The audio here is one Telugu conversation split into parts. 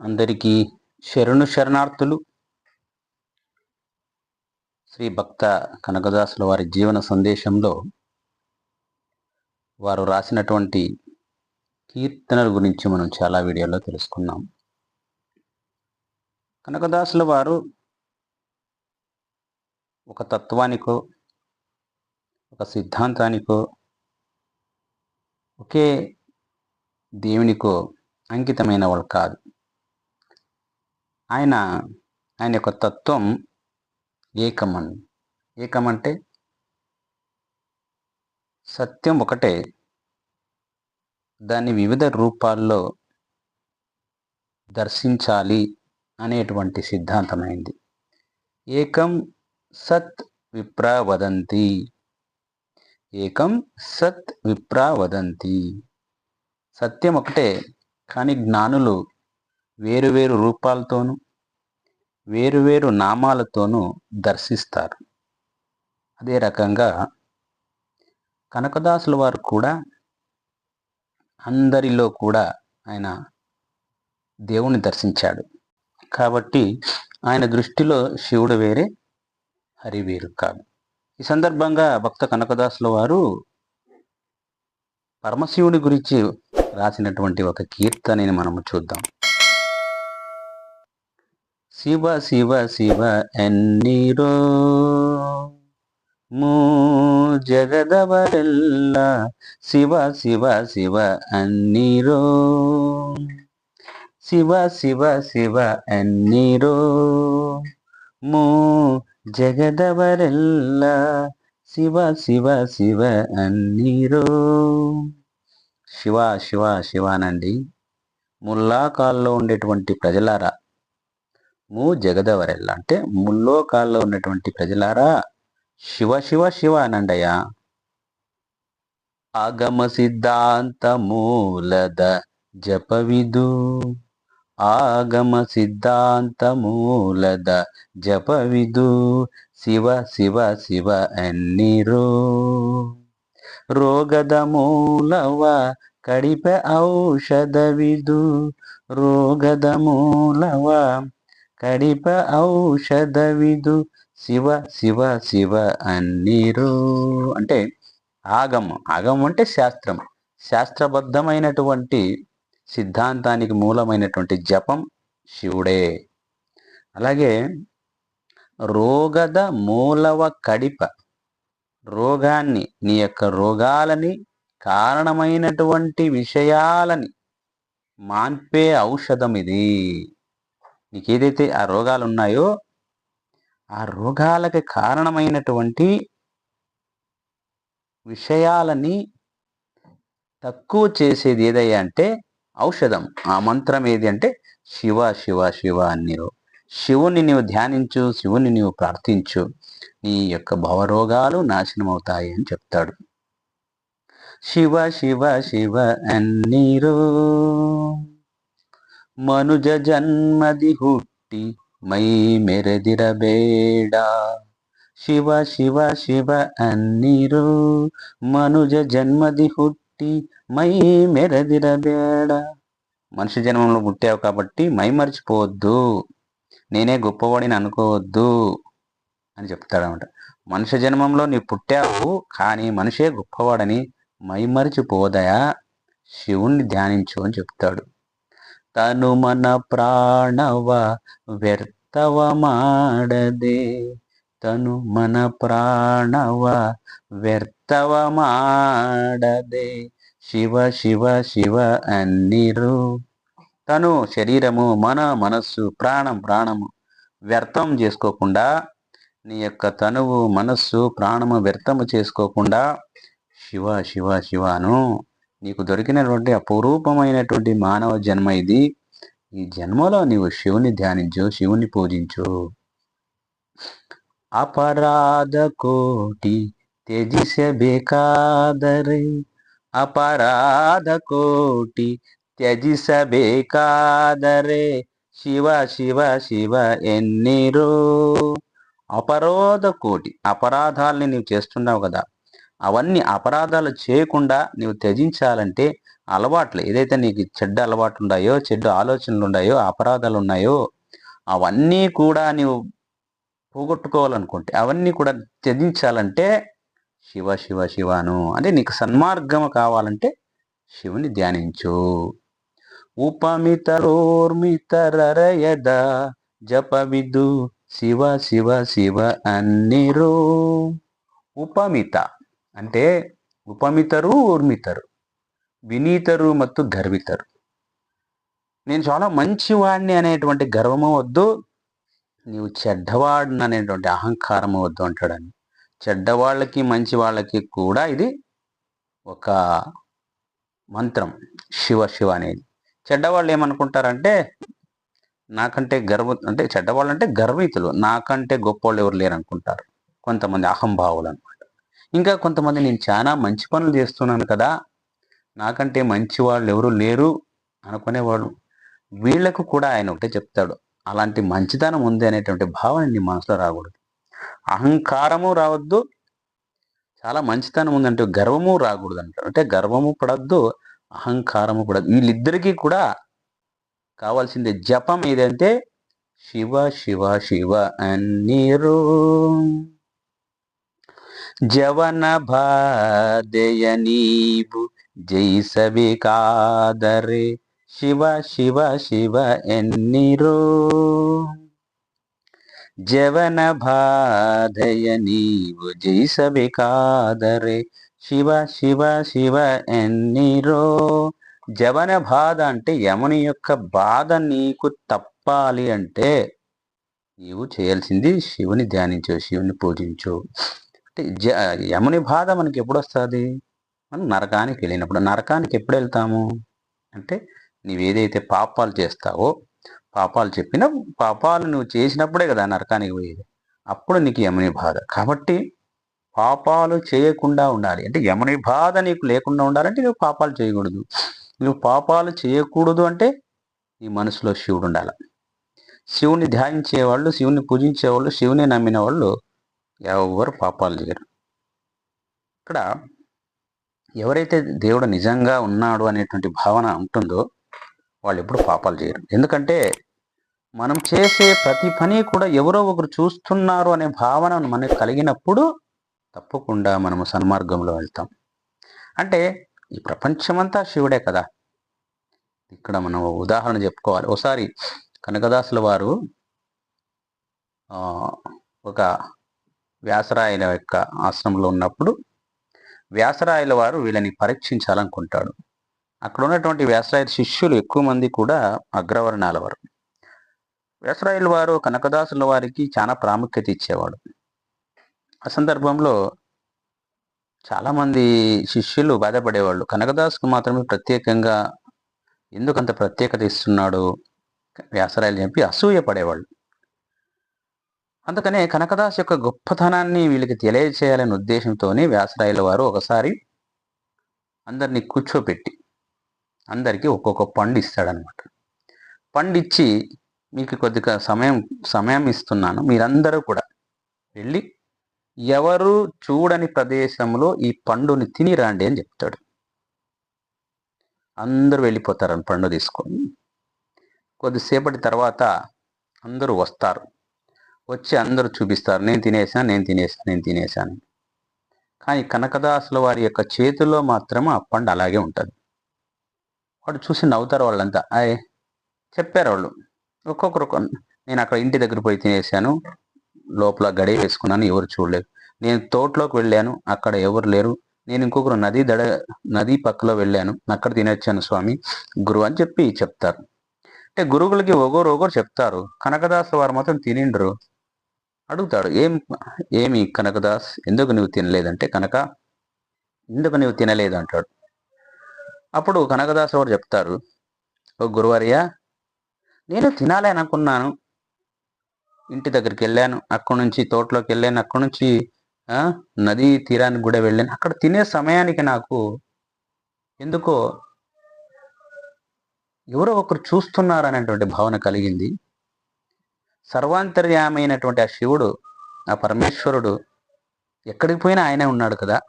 అందరికీ శరణు శరణార్థులు. శ్రీ భక్త కనకదాసుల వారి జీవన సందేశంలో వారు రాసినటువంటి కీర్తనల గురించి మనం చాలా వీడియోలో తెలుసుకున్నాం. కనకదాసుల వారు ఒక తత్వానికో ఒక సిద్ధాంతానికో ఒకే దేవునికో అంకితమైన వాళ్ళు కాదు. ఆయన ఆయన యొక్క తత్వం ఏకమన్. ఏకమంటే సత్యం ఒకటే. దాన్ని వివిధ రూపాల్లో దర్శించాలి అనేటువంటి సిద్ధాంతమైంది. ఏకం సత్ విప్రా వదంతి. ఏకం సత్ విప్రా వదంతి. సత్యం ఒకటే కానీ జ్ఞానులు వేరువేరు రూపాలతోనూ వేరువేరు నామాలతోనూ దర్శిస్తారు. అదే రకంగా కనకదాసుల వారు కూడా అందరిలో కూడా ఆయన దేవుని దర్శించాడు. కాబట్టి ఆయన దృష్టిలో శివుడు వేరే హరి వేరు కాదు. ఈ సందర్భంగా భక్త కనకదాసుల వారు పరమశివుని గురించి రాసినటువంటి ఒక కీర్తనని మనము చూద్దాం. శివ శివ శివ ఎన్నీరో? మూ జగదవరెల్ల? శివ శివ శివ అన్నీరో? శివ శివ శివ ఎన్నీరో? మూ జగదవరెల్ల? శివ శివ శివ అన్నీరో? శివ శివ శివానండి. ముల్లాకాల్లో ఉండేటువంటి ప్రజలారా ము జగదవరెల్ల అంటే ముల్లోకాల్లో ఉన్నటువంటి ప్రజలారా శివ శివ శివ అనండయ్యా ఆగమ సిద్ధాంత మూలద జపవిదు ఆగమ సిద్ధాంత మూలద జపవిదు శివ శివ శివ ఎన్నిరో ರೋಗದ ಮೂಲವ ಕಡಿಪೆ ಔಷಧವಿದು ರೋಗದ ಮೂಲವ కడిప ఔషధ విదు శివ శివ శివ అన్నీరు. అంటే ఆగమం. ఆగమం అంటే శాస్త్రం. శాస్త్రబద్ధమైనటువంటి సిద్ధాంతానికి మూలమైనటువంటి జపం శివుడే. అలాగే రోగద మూలవ కడిప. రోగాన్ని నీ యొక్క రోగాలని కారణమైనటువంటి విషయాలని మాన్పే ఔషధం ఇది నీకు ఏదైతే ఆ రోగాలు ఉన్నాయో ఆ రోగాలకి కారణమైనటువంటి విషయాలని తక్కువ చేసేది ఏదయ్యా అంటే ఔషధం. ఆ మంత్రం ఏది అంటే శివ శివ శివ అన్నిరు. శివుని నీవు ధ్యానించు శివుని నీవు ప్రార్థించు. నీ యొక్క భవరోగాలు నాశనం అవుతాయి అని చెప్తాడు. శివ శివ శివ అన్నీరో. మనుజ జన్మది ಹುಟ್ಟಿ ಮೈ ಮೆರೆದಿರಬೇಡ ಶಿವ ಶಿವ ಶಿವ ಅನ್ನಿರು మనుజ జన్మది హుట్టి మై మెరదిరబేడ మనిషి జన్మంలో పుట్టావు కాబట్టి మై మర్చిపోవద్దు నేనే గొప్పవాడిని అనుకోవద్దు అని చెప్తాడనమాట మనిషి జన్మంలో నీ పుట్టావు కానీ మనిషే గొప్పవాడని మైమరిచిపోదయా శివుణ్ణి ధ్యానించు అని చెప్తాడు తను మన ప్రాణవ వ్యర్థవ ಮಾಡದೆ తను మన ప్రాణవ వ్యర్థవ ಮಾಡದೆ శివ శివ శివ అన్నిరు తను శరీరము మన మనస్సు ప్రాణం ప్రాణము వ్యర్థం చేసుకోకుండా నీ యొక్క తనువు మనస్సు ప్రాణము వ్యర్థము చేసుకోకుండా శివ శివ శివను నీకు దొరికినటువంటి అపురూపమైనటువంటి మానవ జన్మ ఇది. ఈ జన్మలో నీవు శివుని ధ్యానించు శివుని పూజించు. అపరాధ కోటి త్యజిసేకాదరే అపరాధ కోటి త్యజిసేకాదరే శివ శివ శివ ఎన్నిరో. అపరాధ కోటి అపరాధాల్ని నీవు చేస్తున్నావు కదా. అవన్నీ అపరాధాలు చేయకుండా నీవు త్యజించాలంటే అలవాట్లు ఏదైతే నీకు చెడ్డ అలవాట్లు ఉన్నాయో చెడ్డ ఆలోచనలు ఉన్నాయో అపరాధాలు ఉన్నాయో అవన్నీ కూడా నీవు పోగొట్టుకోవాలనుకుంటే అవన్నీ కూడా త్యజించాలంటే శివ శివ శివాను. అంటే నీకు సన్మార్గం కావాలంటే శివుని ధ్యానించు. ఉపమితరోర్మితరయద జప విదు శివ శివ శివ అన్నిరో. ఉపమిత. అంటే ఉపమితరు ఊర్మితరు వినీతరు ಮತ್ತು గర్వితరు నేను చాలా మంచివాడిని అనేటువంటి గర్వము వద్దు నీవు చెడ్డవాడిని అనేటువంటి అహంకారము వద్దు అంటాడని చెడ్డవాళ్ళకి మంచి వాళ్ళకి కూడా ఇది ఒక మంత్రం శివ శివ అనేది చెడ్డవాళ్ళు ఏమనుకుంటారంటే నాకంటే గర్వ అంటే చెడ్డవాళ్ళు అంటే గర్వితులు నాకంటే గొప్పవాళ్ళు ఎవరు లేరు అనుకుంటారు కొంతమంది అహంభావులు అనమాట ఇంకా కొంతమంది నేను చాలా మంచి పనులు చేస్తున్నాను కదా నాకంటే మంచి వాళ్ళు ఎవరు లేరు అనుకునేవాడు. వీళ్ళకు కూడా ఆయన ఒకటే చెప్తాడు అలాంటి మంచితనం ఉంది అనేటువంటి భావన నీ మనసులో రాకూడదు. అహంకారము రావద్దు చాలా మంచితనం ఉందంటే గర్వము రాకూడదు అంటారు అంటే గర్వము పడద్దు అహంకారము పడద్దు. వీళ్ళిద్దరికీ కూడా కావాల్సింది జపం ఏదంటే శివ శివ శివ అన్నీరు. జవన భాదయ నీవు జైసవికాదరే శివ శివ శివ ఎన్నిరో. జవన బాధయ నీవు జైసవికాదరే శివ శివ శివ ఎన్నిరో. జవన బాధ అంటే యముని యొక్క బాధ నీకు తప్పాలి అంటే నీవు చేయాల్సింది శివుని ధ్యానించు శివుని పూజించు. జ యముని బాధ మనకి ఎప్పుడు వస్తుంది మనం నరకానికి వెళ్ళినప్పుడు. నరకానికి ఎప్పుడు వెళ్తాము అంటే నీవేదైతే పాపాలు చేస్తావో పాపాలు చెప్పిన పాపాలు నువ్వు చేసినప్పుడే కదా నరకానికి పోయేది. అప్పుడు నీకు యముని బాధ. కాబట్టి పాపాలు చేయకుండా ఉండాలి. అంటే యముని బాధ నీకు లేకుండా ఉండాలంటే నువ్వు పాపాలు చేయకూడదు. నువ్వు పాపాలు చేయకూడదు అంటే నీ మనసులో శివుడు ఉండాలి. శివుని ధ్యానించే వాళ్ళు శివుని పూజించే వాళ్ళు శివుని నమ్మిన వాళ్ళు ఎవరు పాపాలు చేయరు ఇక్కడ ఎవరైతే దేవుడు నిజంగా ఉన్నాడు అనేటువంటి భావన ఉంటుందో వాళ్ళు ఎప్పుడు పాపాలు చేయరు. ఎందుకంటే మనం చేసే ప్రతి పని కూడా ఎవరో ఒకరు చూస్తున్నారు అనే భావన మనకు కలిగినప్పుడు తప్పకుండా మనము సన్మార్గంలో వెళ్తాం. అంటే ఈ ప్రపంచమంతా శివుడే కదా. ఇక్కడ మనం ఉదాహరణ చెప్పుకోవాలి. ఒకసారి కనకదాసుల వారు ఒక వ్యాసరాయల యొక్క ఆశ్రమంలో ఉన్నప్పుడు వ్యాసరాయల వారు వీళ్ళని పరీక్షించాలనుకుంటాడు. అక్కడ ఉన్నటువంటి వ్యాసరాయల శిష్యులు ఎక్కువ మంది కూడా అగ్రవర్ణాల వారు. వ్యాసరాయల వారు కనకదాసుల వారికి చాలా ప్రాముఖ్యత ఇచ్చేవాడు. ఆ సందర్భంలో చాలామంది శిష్యులు బాధపడేవాళ్ళు. కనకదాసుకు మాత్రమే ప్రత్యేకంగా ఎందుకంత ప్రత్యేకత ఇస్తున్నాడు? వ్యాసరాయలు చెప్పి అసూయ పడేవాళ్ళు. అందుకనే కనకదాస్ యొక్క గొప్పతనాన్ని వీళ్ళకి తెలియచేయాలనే ఉద్దేశంతోనే వ్యాసరాయల వారు ఒకసారి అందరినీ కూర్చోపెట్టి అందరికీ ఒక్కొక్క పండు ఇస్తాడనమాట పండు ఇచ్చి మీకు కొద్దిగా సమయం సమయం ఇస్తున్నాను. మీరందరూ కూడా వెళ్ళి ఎవరు చూడని ప్రదేశంలో ఈ పండుని తిని రాండి అని చెప్తాడు. అందరూ వెళ్ళిపోతారని పండు తీసుకొని. కొద్దిసేపటి తర్వాత అందరూ వస్తారు. వచ్చి అందరూ చూపిస్తారు నేను తినేసాను నేను తినేసాను నేను తినేసాను కానీ కనకదాసుల వారి యొక్క చేతిలో మాత్రం ఆ పండు అలాగే ఉంటుంది. వాడు చూసి నవ్వుతారు వాళ్ళంతా. అయ్ చెప్పారు వాళ్ళు. ఒక్కొక్కరు నేను అక్కడ ఇంటి దగ్గర పోయి తినేసాను లోపల గడి వేసుకున్నాను ఎవరు చూడలేదు. నేను తోటలోకి వెళ్ళాను అక్కడ ఎవరు లేరు. నేను ఇంకొకరు నది దడ నది పక్కలో వెళ్ళాను అక్కడ తినొచ్చాను స్వామి గురువు అని చెప్పి చెప్తారు. అంటే గురువులకి ఒకరు ఒకరు చెప్తారు. కనకదాస్ వారు మాత్రం తినిండ్రు. అడుగుతాడు ఏం ఏమి కనకదాస్? ఎందుకు నువ్వు తినలేదంటే కనుక? ఎందుకు నువ్వు తినలేదు? అంటాడు. అప్పుడు కనకదాస్ వారు చెప్తారు ఓ గురువర్య నేను తినాలి అనుకున్నాను. ఇంటి దగ్గరికి వెళ్ళాను అక్కడి నుంచి తోటలోకి వెళ్ళాను అక్కడి నుంచి నదీ తీరానికి కూడా వెళ్ళాను. అక్కడ తినే సమయానికి నాకు ఎందుకో ఎవరో ఒకరు చూస్తున్నారు అనేటువంటి భావన కలిగింది. సర్వాంతర్యామైనటువంటి ఆ శివుడు ఆ పరమేశ్వరుడు ఎక్కడికి పోయినా ఆయనే ఉన్నాడు కదా.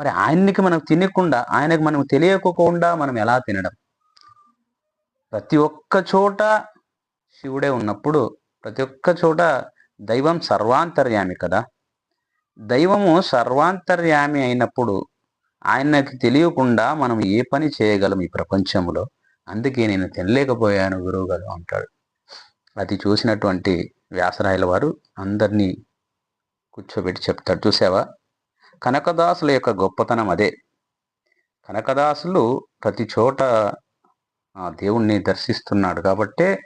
మరి ఆయన్నికి మనం తినకుండా ఆయనకు మనం తెలియకోకుండా మనం ఎలా తినడం? ప్రతి ఒక్క చోట శివుడే ఉన్నప్పుడు ప్రతి ఒక్క చోట దైవం సర్వాంతర్యామి కదా. దైవము సర్వాంతర్యామి అయినప్పుడు ఆయనకి తెలియకుండా మనం ఏ పని చేయగలం ఈ ప్రపంచంలో? అందుకే నేను తినలేకపోయాను గురువు గారు అంటాడు. అది చూసినటువంటి వ్యాసరాయల వారు అందరినీ కూర్చోబెట్టి చెప్తాడు చూసావా కనకదాసుల యొక్క గొప్పతనం అదే. కనకదాసులు ప్రతి చోట ఆ దేవుణ్ణి దర్శిస్తున్నాడు కాబట్టే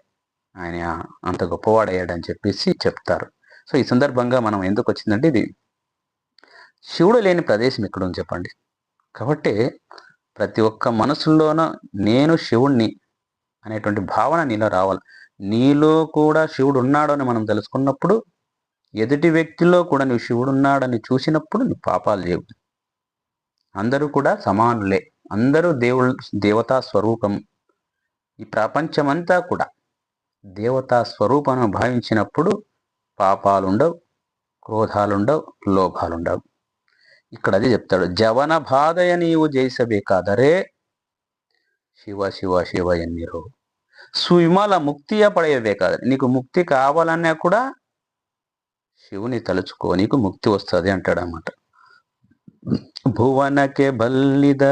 ఆయన అంత గొప్పవాడయ్యాడని చెప్పేసి చెప్తారు. సో ఈ సందర్భంగా మనం ఎందుకు వచ్చిందంటే ఇది శివుడు లేని ప్రదేశం ఎక్కడ ఉంది చెప్పండి. కాబట్టి ప్రతి ఒక్క మనసులోనూ నేను శివుణ్ణి అనేటువంటి భావన నీలో రావాలి. నీలో కూడా శివుడు ఉన్నాడు అని మనం తెలుసుకున్నప్పుడు ఎదుటి వ్యక్తిలో కూడా నువ్వు శివుడు ఉన్నాడని చూసినప్పుడు నువ్వు పాపాలు చేయవు అందరూ కూడా సమానులే. అందరూ దేవుడు దేవతా స్వరూపం. ఈ ప్రపంచమంతా కూడా దేవతా స్వరూపం భావించినప్పుడు పాపాలు ఉండవు క్రోధాలు ఉండవు లోభాలు లోభాలుండవు. ఇక్కడ అది చెప్తాడు జవన బాధయ నీవు జైసబే కాదరే శివ శివ శివ ఎన్నిరో. సువిమాల ముక్తిగా పడేదే కాదు. నీకు ముక్తి కావాలన్నా కూడా శివుని తలుచుకో నీకు ముక్తి వస్తుంది అంటాడు అనమాట భువనకే బల్లిద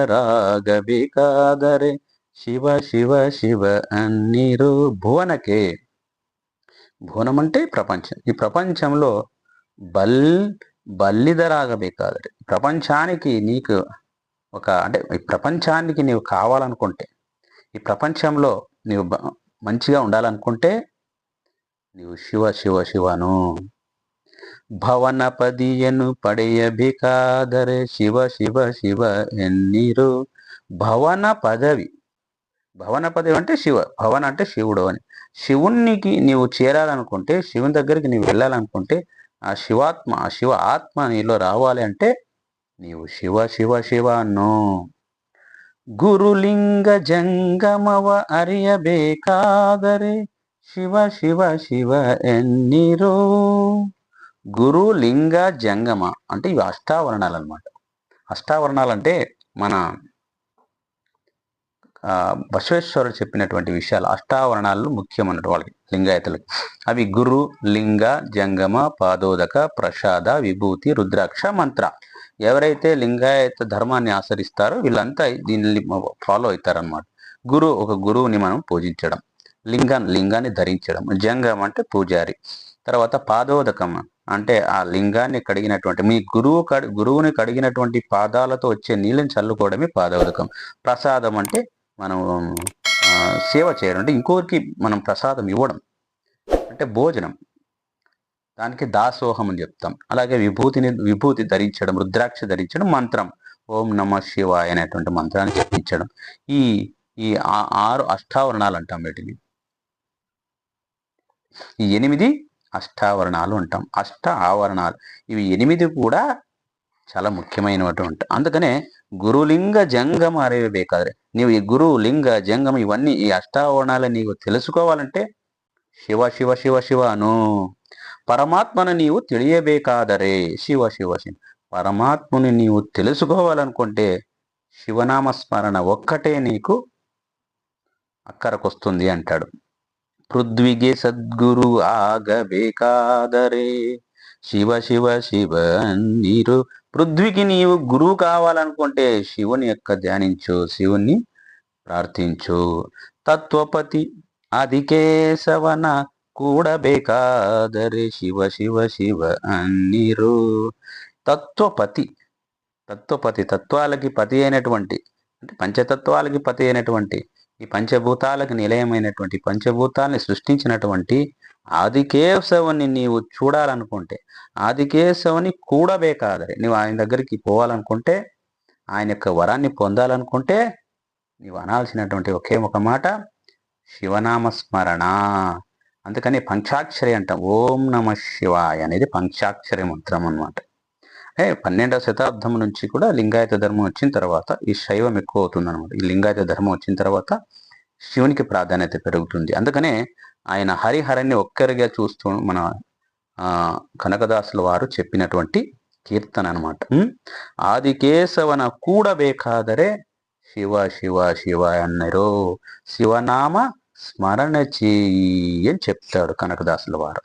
కాదరే శివ శివ శివ అన్నిరు భువనకే. భువనం అంటే ప్రపంచం. ఈ ప్రపంచంలో బల్ బల్లిదరాగబే కాదరే. ప్రపంచానికి నీకు ఒక అంటే ఈ ప్రపంచానికి నీవు కావాలనుకుంటే ఈ ప్రపంచంలో నీవు మంచిగా ఉండాలనుకుంటే నీవు శివ శివ శివను. భవనపదియను పడయభికాదరే శివ శివ శివ ఎన్నిరు. భవన పదవి భవన పదవి అంటే శివ భవన అంటే శివుడు అని. శివునికి నీవు చేరాలనుకుంటే శివుని దగ్గరికి నీవు వెళ్ళాలనుకుంటే ఆ శివాత్మ ఆ శివ ఆత్మ నీలో రావాలి అంటే నీవు శివ శివ శివ అన్నో ಗುರುಲಿಂಗ ಜಂಗಮವ ಅರಿಯಬೇಕಾದರೆ ಶಿವ ಶಿವ ಶಿವ ఎన్నిరో గురు లింగ జంగమ అంటే ఇవి అష్టావరణాలు అనమాట అష్టావరణాలు అంటే మన బసవేశ్వరుడు చెప్పినటువంటి విషయాలు అష్టావరణాలు ముఖ్యమన్నట్టు వాళ్ళకి లింగాయతులకి అవి గురు లింగ జంగమ పాదోదక ప్రసాద విభూతి రుద్రాక్ష మంత్ర ఎవరైతే లింగాయత ధర్మాన్ని ఆచరిస్తారో వీళ్ళంతా దీన్ని ఫాలో అవుతారనమాట గురువు ఒక గురువుని మనం పూజించడం లింగం లింగాన్ని ధరించడం జంగం అంటే పూజారి. తర్వాత పాదోదకం అంటే ఆ లింగాన్ని కడిగినటువంటి మీ గురువు కడి గురువుని కడిగినటువంటి పాదాలతో వచ్చే నీళ్ళని చల్లుకోవడమే పాదోదకం. ప్రసాదం అంటే మనం సేవ చేయడం అంటే ఇంకొకరికి మనం ప్రసాదం ఇవ్వడం. అంటే భోజనం. దానికి దాసోహం అని చెప్తాం. అలాగే విభూతిని విభూతి ధరించడం రుద్రాక్ష ధరించడం మంత్రం. ఓం నమ శివాయ అనేటువంటి మంత్రాన్ని చెప్పించడం. ఈ ఈ ఆరు అష్టావరణాలు అంటాం వీటిని. ఈ ఎనిమిది అష్టావరణాలు అంటాం. అష్ట ఆవరణాలు. ఇవి ఎనిమిది కూడా చాలా ముఖ్యమైనటువంటి అందుకనే గురులింగ జంగం అరేవేకాದ್ರೆ నీవు ఈ గురు లింగ జంగం ఇవన్నీ ఈ అష్టావరణాలు నీకు తెలుసుకోవాలంటే శివ శివ శివ శివ అను. పరమాత్మను నీవు తెలియబేకాదరే. శివ శివ శివ. పరమాత్మని నీవు తెలుసుకోవాలనుకుంటే శివనామస్మరణ ఒక్కటే నీకు అక్కరకొస్తుంది అంటాడు. పృథ్వీగే సద్గురు ఆగబేకాదరే. శివ శివ శివ నీరు. పృథ్వీకి నీవు గురువు కావాలనుకుంటే శివుని యొక్క ధ్యానించు శివుణ్ణి ప్రార్థించు. తత్వపతి అధికేశవన ಕೂಡಬೇಕಾದರೆ శివ శివ శివ ಅನ್ನಿರು తత్వపతి తత్వపతి తత్వాలకి పతి అయినటువంటి అంటే పంచతత్వాలకి పతి అయినటువంటి ఈ పంచభూతాలకు నిలయమైనటువంటి పంచభూతాలని సృష్టించినటువంటి ఆదికేశవుని నీవు చూడాలనుకుంటే ఆదికేశవుని కూడబేకాదరి. నువ్వు ఆయన దగ్గరికి పోవాలనుకుంటే ఆయన యొక్క వరాన్ని పొందాలనుకుంటే నీవు అనాల్సినటువంటి ఒకే ఒక మాట శివనామస్మరణ. అందుకని పంచాక్షరి అంటాం. ఓం నమ శివాయ అనేది పంచాక్షరి మంత్రం అనమాట ఏ పన్నెండవ శతాబ్దం నుంచి కూడా లింగాయత ధర్మం వచ్చిన తర్వాత ఈ శైవం ఎక్కువ అవుతుంది అనమాట ఈ లింగాయత ధర్మం వచ్చిన తర్వాత శివునికి ప్రాధాన్యత పెరుగుతుంది. అందుకనే ఆయన హరిహరణ్ణి ఒక్కరిగా చూస్తూ మన కనకదాసుల వారు చెప్పినటువంటి కీర్తన అనమాట ఆది కేశవన కూడబేకాదరే శివ శివ శివ అన్నరో శివనామ స్మరణ చేయి అని చెప్తాడు కనకదాసుల వారు.